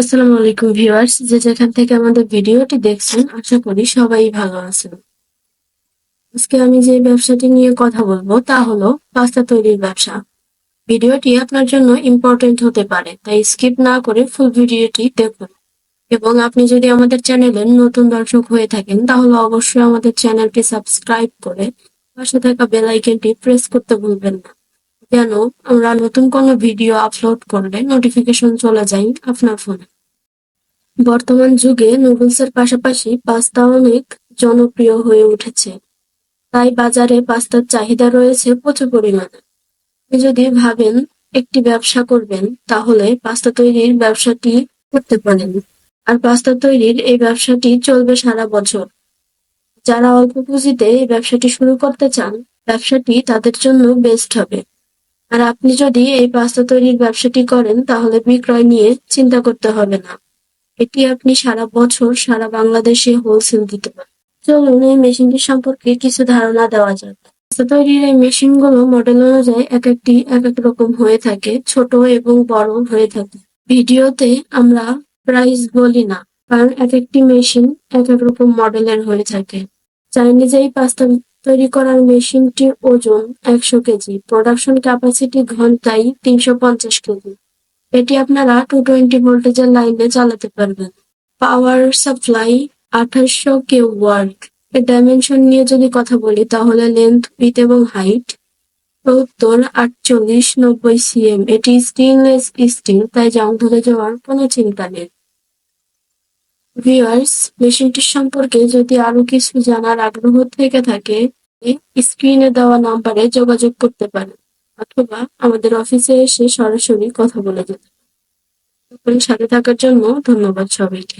আসসালামু আলাইকুম ভিউয়ার্স, যে যেখান থেকে আমাদের ভিডিওটি দেখছেন, আশা করি সবাই ভালো আছেন। আজকে আমি যে ব্যবসাটি নিয়ে কথা বলব তা হলো পাস্তা তৈরির ব্যবসা। ভিডিওটি আপনার জন্য ইম্পর্টেন্ট হতে পারে, তাই স্কিপ না করে ফুল ভিডিওটি দেখুন। এবং আপনি যদি আমাদের চ্যানেলের নতুন দর্শক হয়ে থাকেন, তাহলে অবশ্যই আমাদের চ্যানেলটি সাবস্ক্রাইব করে পাশে থাকা বেল আইকনটি প্রেস করতে ভুলবেন না। যেন আমরা নতুন কোনো ভিডিও আপলোড করলে নোটিফিকেশন চলে যায় আপনার ফোনে বর্তমান যুগে নুডলসের পাশাপাশি পাস্তা অনেক জনপ্রিয় হয়ে উঠেছে। তাই বাজারে পাস্তার চাহিদা রয়েছে প্রচুর পরিমাণে। যদি ভাবেন একটি ব্যবসা করবেন, তাহলে পাস্তা তৈরির ব্যবসাটি করতে পারেন। আর পাস্তা তৈরির এই ব্যবসাটি চলবে সারা বছর। যারা অল্প পুঁজিতে এই ব্যবসাটি শুরু করতে চান, ব্যবসাটি তাদের জন্য বেস্ট হবে। আর আপনি যদি এই পাস্তা তৈরির ব্যবসাটি করেন, তাহলে বিক্রয় নিয়ে চিন্তা করতে হবে না। এটি আপনি সারা বছর সারা বাংলাদেশে হোলসেল দিতে পারেন। চলুন এই মেশিনটি সম্পর্কে কিছু ধারণা দেওয়া যাক। পাস্তা তৈরির এই মেশিনগুলো মডেল অনুযায়ী এক একটি, এক এক রকম হয়ে থাকে, ছোট এবং বড় হয়ে থাকে। ভিডিওতে আমরা প্রাইস বলি না, কারণ এক একটি মেশিন এক এক রকম মডেলের হয়ে থাকে। চাইনিজ এই পাস্তা তৈরি করার মেশিনটির ওজন একশো কেজি প্রোডাকশন ক্যাপাসিটি ঘন্টায় তিনশো পঞ্চাশ কেজি। এটি আপনারা টু টোয়েন্টি ভোল্টেজের লাইনে চালাতে পারবেন। পাওয়ার সাপ্লাই আঠাশশো কে ওয়ার্ড এর ডাইমেনশন নিয়ে যদি কথা বলি, তাহলে লেন্থ উইথ এবং হাইট সত্তর আটচল্লিশ নব্বই সিএম এটি স্টেনলেস স্টিল তাই জং ধরে যাওয়ার কোনো চিন্তা নেই। ভিউয়ার্স মেশিনটির সম্পর্কে যদি আরও কিছু জানার আগ্রহ থেকে থাকে স্ক্রিনে দেওয়া নাম্বারে যোগাযোগ করতে পারেন, অথবা আমাদের অফিসে এসে সরাসরি কথা বলে যেতে সাথে থাকার জন্য ধন্যবাদ সবাইকে।